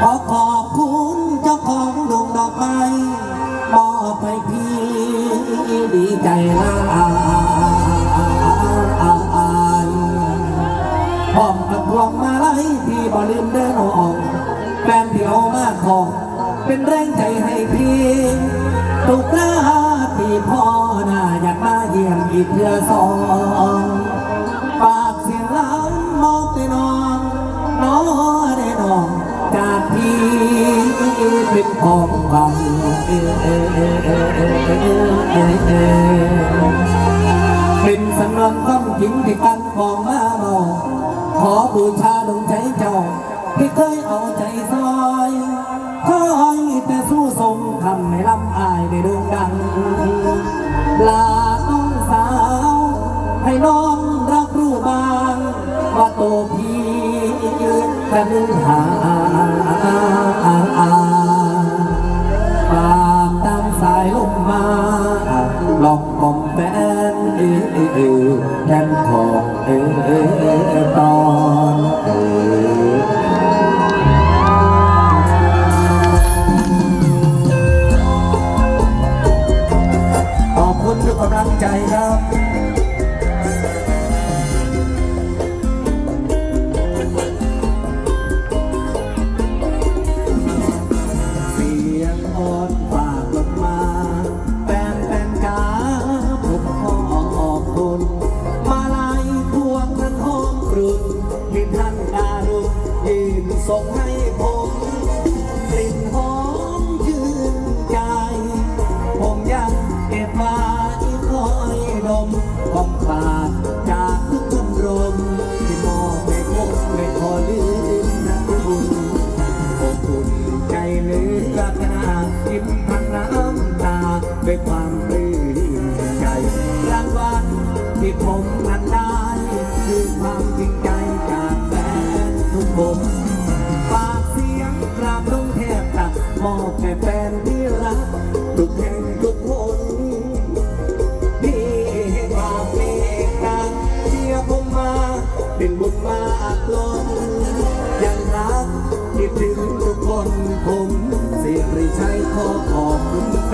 ขอขอบคุณเจ้าของดวงดอกไม้มอบให้พี่ดีใจหลาพร้อมกับพวงมาลัยพี่บ่ลืมเดินออกแฟนเดียวมาของเป็นแรงใจให้พี่ตุกลาพี่พ่อหน้าอยากมาเยี่ยมอีกเพื่อสองฝากเสียงล้ำมอบได้น้อนน้อง จากพี่เป็นของขวัญเป็นสำนวนความจริงที่ตั้งของมาเมาขอบูชาดวงใจเจ้าที่เคยเอาใจซอยคอยแต่สู้ทรงทำให้ลำอายได้เดินดังลาน้องสาว ให้น้องรับรู้บาง ว่าโตพี่กันหา แทนของเออตอนเออขอบคุณทุกกำลังใจครับ กราบลงแทบตักมอบแก่แฟนที่รัก ทุกแห่งทุกคนที่ให้ความเมตตาเชียร์ผมมาเป็นบุญมาอักล้นยังรักคิดถึงทุกคนผมเสียริชัยขอขอบคุณแฟ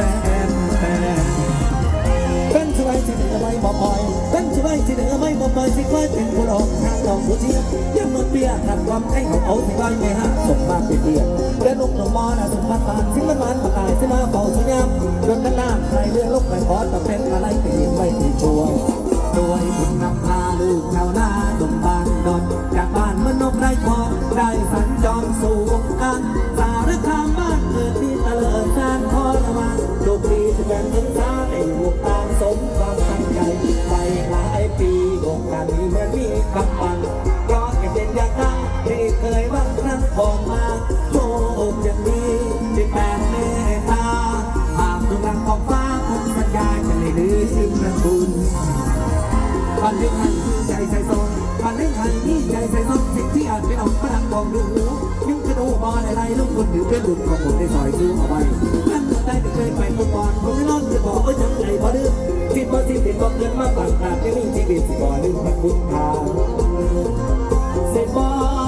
นแฟนเป็นช่วยที่เหนือไม่บ่ปล่อยเป็น ช่วยที่เหนือไม่บ่ปล่อยสิคอยเป็นผู้หลอกทางลองผู้เชี่ยวยังมันเปียกขัดความให้ของเอาที่ไว้ไม่หักสมบัติเป็นเดียและลูกหนุ่มมอนะสมบัติปานสิมันหวานปากายสิมาเป่าสุญญามจนกันน้ำใครเลื่อนลกไปขอแตะเป็นอะไรไปยินไว้ที่ชัวด้วยบุญนำพาลูกชาวนาดมบานดอนจากบ้านมันนกได้พอได้สัญจรสู่ ปันเรื่องให้ใจใส่ซองปันเรื่องให้ใจใส่ซองสิ่งที่อาจไม่ออกมาดังบอกดูยิ่งกระดูบอลอะไรลูกคนถือเป็นบุญของผมในซอยซื้อเอาไว้นั่นได้ไม่เคยไปฟุตบอลผมไม่นอนจะบอกว่ายังไงพอดื้อคิดว่าที่เป็นบอกเงินมาต่างหากไม่มีชีวิตสิบ่ลืมพระคุณทางเสร็จบอ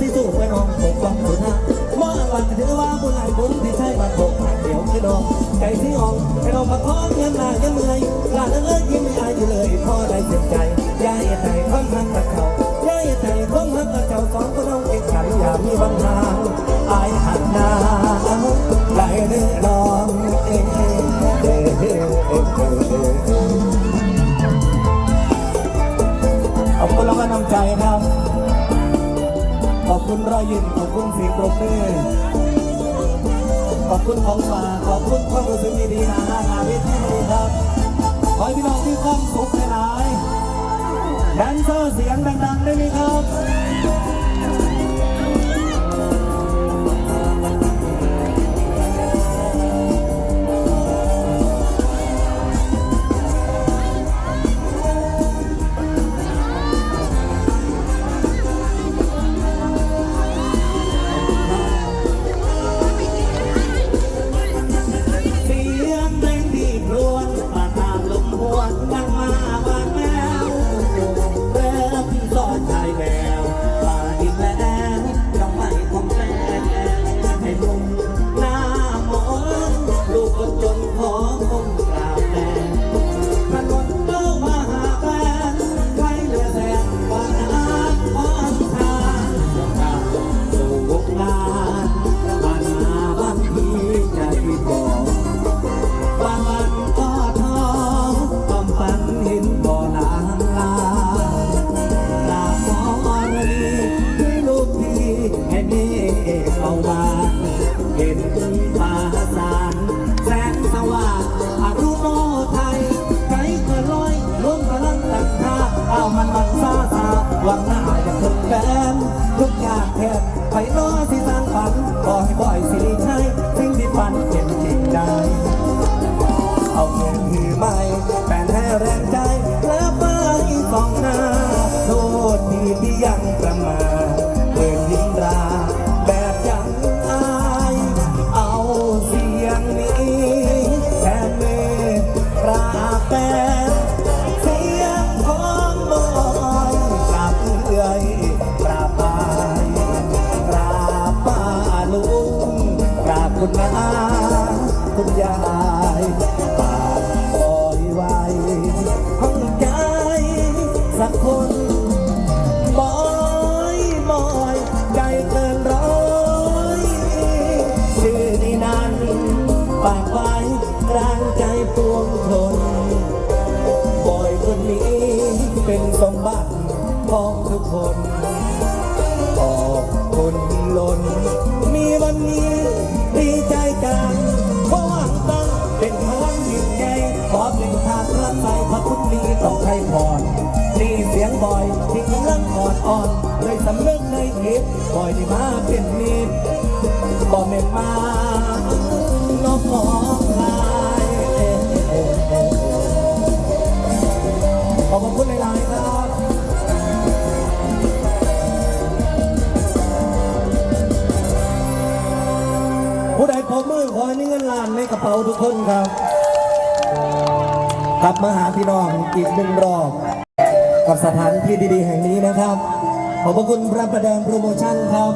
สิสู้ไปน้องผมฟังสุดท้ายมอวันถือว่าบุญไหลายบุญที่ใช่บัตรปกเดี๋ยวคือน้องใจที่อ่องให้น้องมาท้อมเงินหน้าเงินเมื่อยหลานเอ้ยยิ้มไม่อายอยู่เลยพ่อได้เจ็บใจยายใจความหักกับเขายายใจความหักกับเขาสองคนน้องเอกขันอย่ามีปัญหา อยยิ้มขอบคุณเสียงปรบมือขอบคุณของฝากขอบคุณความรู้สึกดีๆนะหน้าหาเวทีนี้ครับขอให้พี่น้องที่ความสุขหลายๆแดนเซอร์เสียงดังๆได้ไหมครับ สมบัติของทุกคนขอบคุณล้น มีวันนี้ดีใจกันเพราะวังตั้งเป็นพลังยิ่งใหญ่ขอเป็นทางรักใจพระคุณนี้ต้องใช้พรนี่เสียงบอยที่กำลังอ่อนอ่อนเลยสำนึกในคิดบอยที่มาเป็นมิตรบอกเมนมานองขอ บมือขอให้มีเงินล้านในกระเป๋าทุกคนครับ กลับมาหาพี่น้องอีกหนึ่งรอบกับสถานที่ดีๆ แห่งนี้นะครับ ขอบพระคุณพระประแดงโปรโมชั่นครับ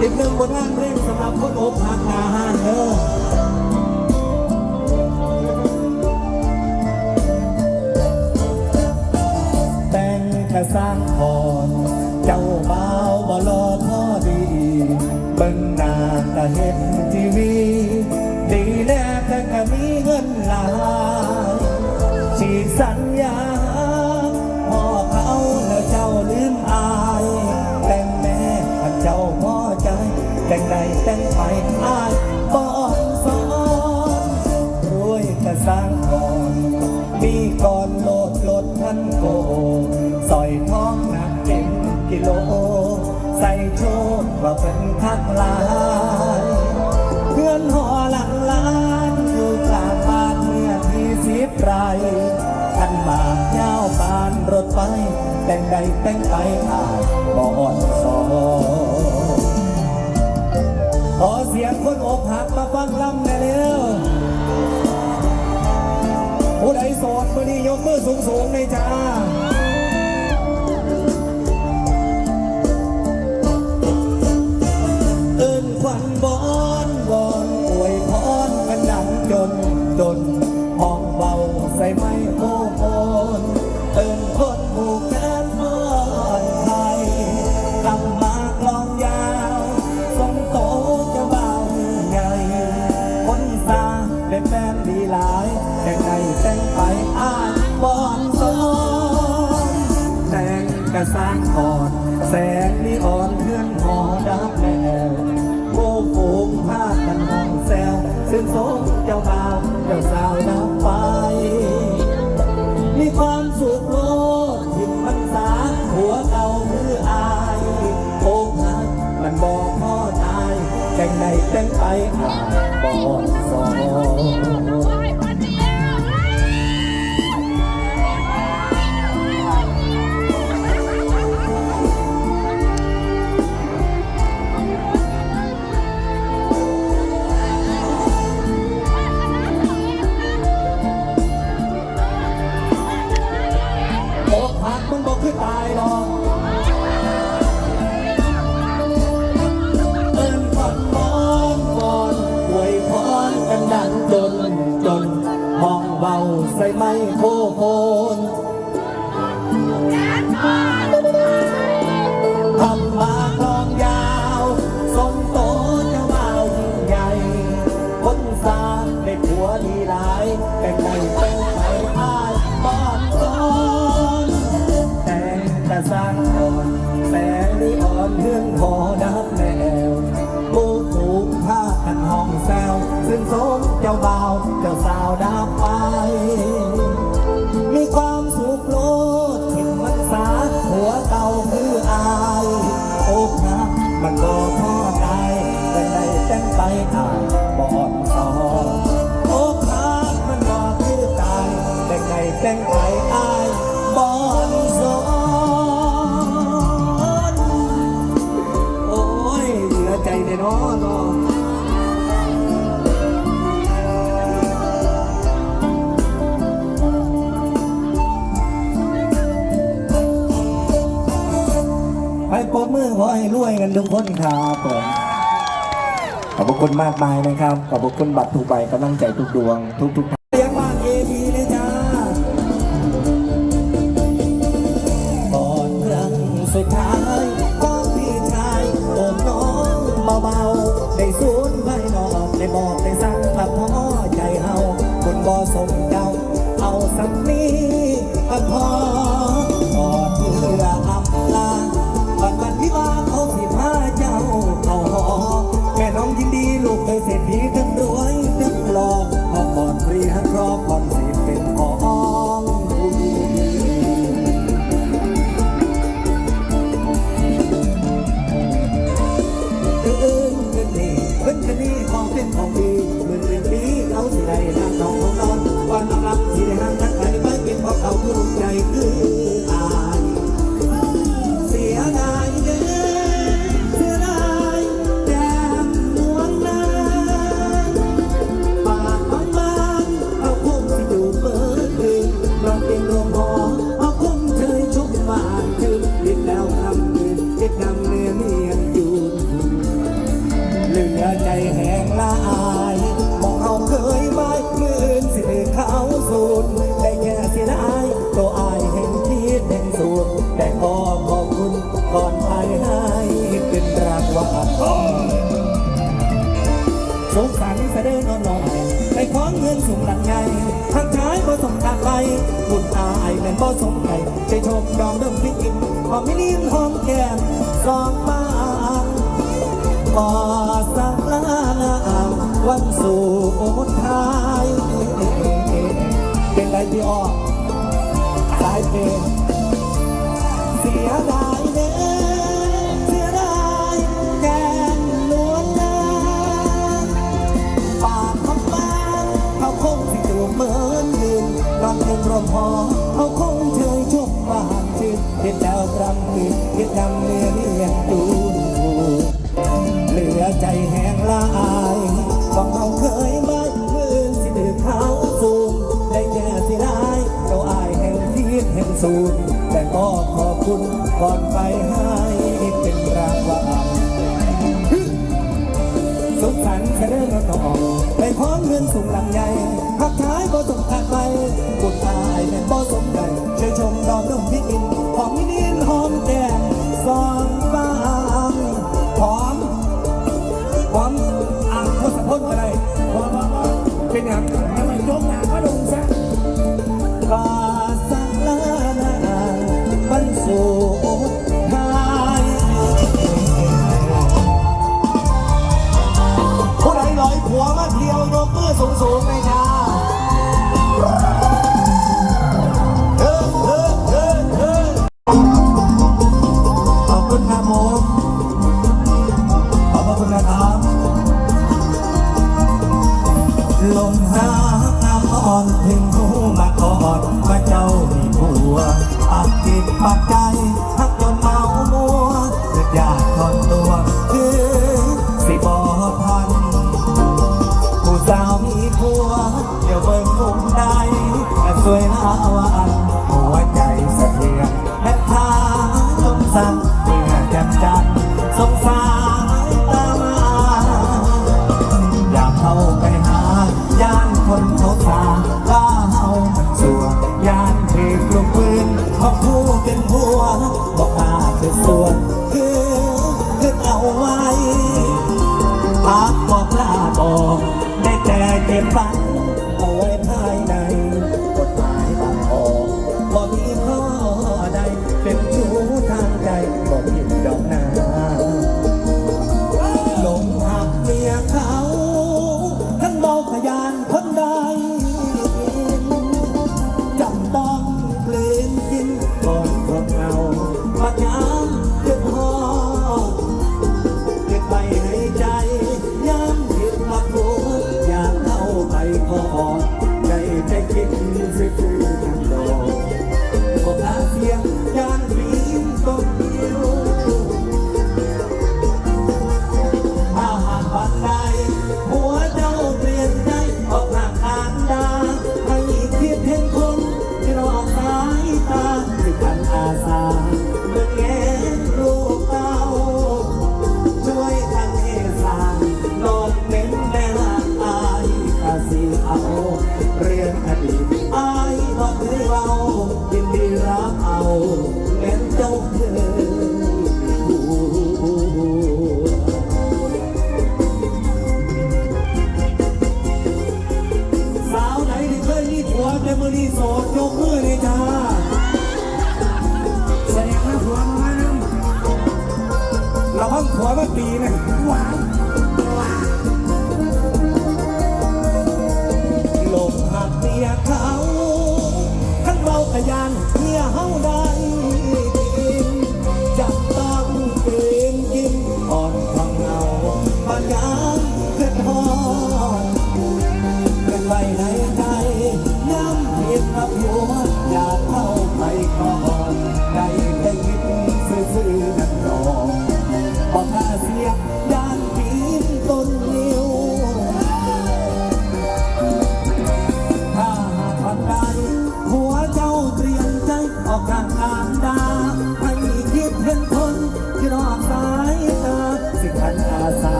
อีกหนึ่งบทงานเพลงสำหรับคนอกหักหนาหานเด้อะสร้างพรเจ้าบ่าวบ่รอพ่อดีเบิ่งหน้าก็เห็นทีวี ดีแน่แต่ก็มีเงินหลายฉีกสัญญาพ่อเขาแล้วเจ้าลืมอาย แต่งแม่เจ้าพอใจ แต่งใดแต่งไปอายบอนสอนรวยแต่สร้างก่อนมีก่อนโลดโลดท่านโก สอยทองหนักเป็นกิโล ใส่โชคว่าเป็นทักลาย เพื่อนหอหลังล้านอยู่กลางบ้านเมื่อที่สิบไรขันมากยาวปานรถไปแต่งใดแต่งไปอาบอ่อนสอขอเสียงคนอกหักมาฟังลำแน่เร็วผู้ใดโสอนมือนี้ยกมือสูงสูงเลจ้า แต่งในแต่งไปอาบอกสอน เบาใส่ไม้โคโคน น้อน้ปปมือขอให้รวยกันทุกคนครับขอบคุณมากมายนะครับ ขอบคุณบัตรทุกใบกำลังใจทุกดวงทุกทุก ใจแห้งละอายมองเอาเคยไม้มื่นสิเขาสุดได้แค่เสียดายตัวอายแห่งคิดแห่งสุดแต่ขอขอบคุณก่อนไปให้เป็นรางวัลสงสารแสดงนอนนอนไปขอเงินสูงหลังไงทางท้ายบ่สมตาไปบุญอายอแม่นบ่สมใจใจชมดอมเดิมพลิกอินหอมไม่ลิ้นหอมแก้มสองมา ปอสักลานามวันสู่มุนทายเป็นไรพี่อ้อสายเพลงเสียดาย ก่อนไปให้เป็นรางวัลสุขสันต์กระเรื่องนองไปพร้อมเงินสูงหลังใหญ่พักท้ายบ่สมกันไปบุญตายแม่บ่สมกันเชยชมดอกรุ่มพิกินหอมนิ่นหอมแก้มซอง อนตัวคือสิบอพัน ผู้สาวมีผัว เดี๋ยวเบิ่งคงได้สวยหาวัน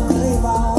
Eva.